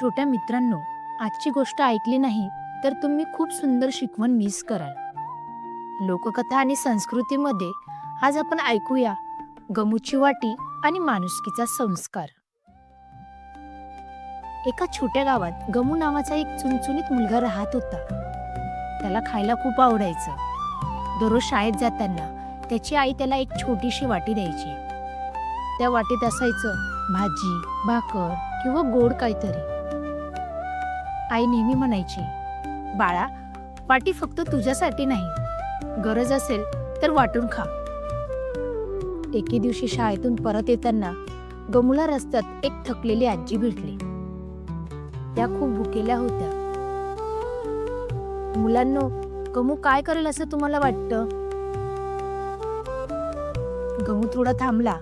छोट्या मित्रांनो आजची गोष्ट ऐकली नाही तर तुम्ही खूप सुंदर शिकवण मिस कराल. लोककथा आणि संस्कृतीमध्ये आज आपण ऐकूया गमूची वाटी आणि माणुसकीचा संस्कार. एका छोट्या गावात गमू नावाचा एक चुनचुनीत मुलगा राहत होता. त्याला खायला खूप आवडायचं. दररोज शाळेत जाताना त्याची आई त्याला एक छोटीशी वाटी द्यायची. त्या वाटीत असायचं भाजी भाकर किंवा गोड काहीतरी. आई नेहमी म्हणायची बाळा वाटी फक्त तुझ्यासाठी नाही. गरज असेल तर वाटून खा. एके दिवशी शाळेतून परत येताना गमुला रस्त्यात एक थकलेली आजी भेटली. त्या खूप भुकेल्या होत्या. मुलांनो गमू काय करेल असं तुम्हाला वाटतं? गमू थोडा थांबला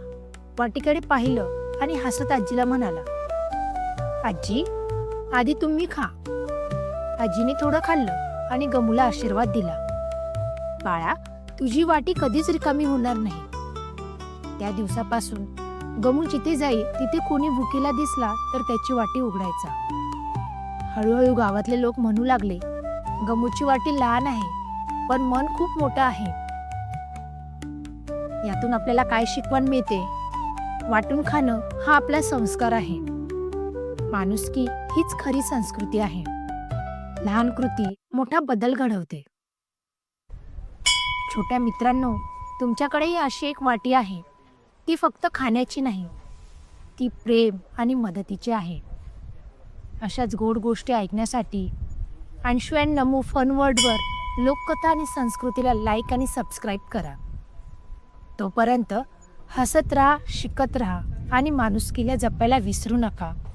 वाटीकडे पाहिलं आणि हसत आजीला म्हणाला आजी आधी तुम्ही खा. आजीने थोडं खाल्लं आणि गमूला आशीर्वाद दिला. बाळा तुझी वाटी कधीच रिकामी होणार नाही. त्या दिवसापासून गमू जिथे जाई तिथे कोणी भुकीला दिसला तर त्याची वाटी उघडायचा. हळूहळू गावातले लोक म्हणू लागले गमूची वाटी लहान आहे पण मन खूप मोठं आहे. यातून आपल्याला काय शिकवण मिळते? वाटून खाणं हा आपला संस्कार आहे. माणुसकी हीच खरी संस्कृती आहे. लहान कृती मोठा बदल घडवते. छोट्या मित्रांनो तुमच्याकडेही अशी एक वाटी आहे. ती फक्त खाण्याची नाही ती प्रेम आणि मदतीची आहे. अशाच गोड गोष्टी ऐकण्यासाठी अंशू अँड नमू फन वर्ल्डवर लोककथा आणि संस्कृतीला लाईक आणि सबस्क्राईब करा. तोपर्यंत हसत राहा शिकत राहा आणि माणुसकीला जपायला विसरू नका.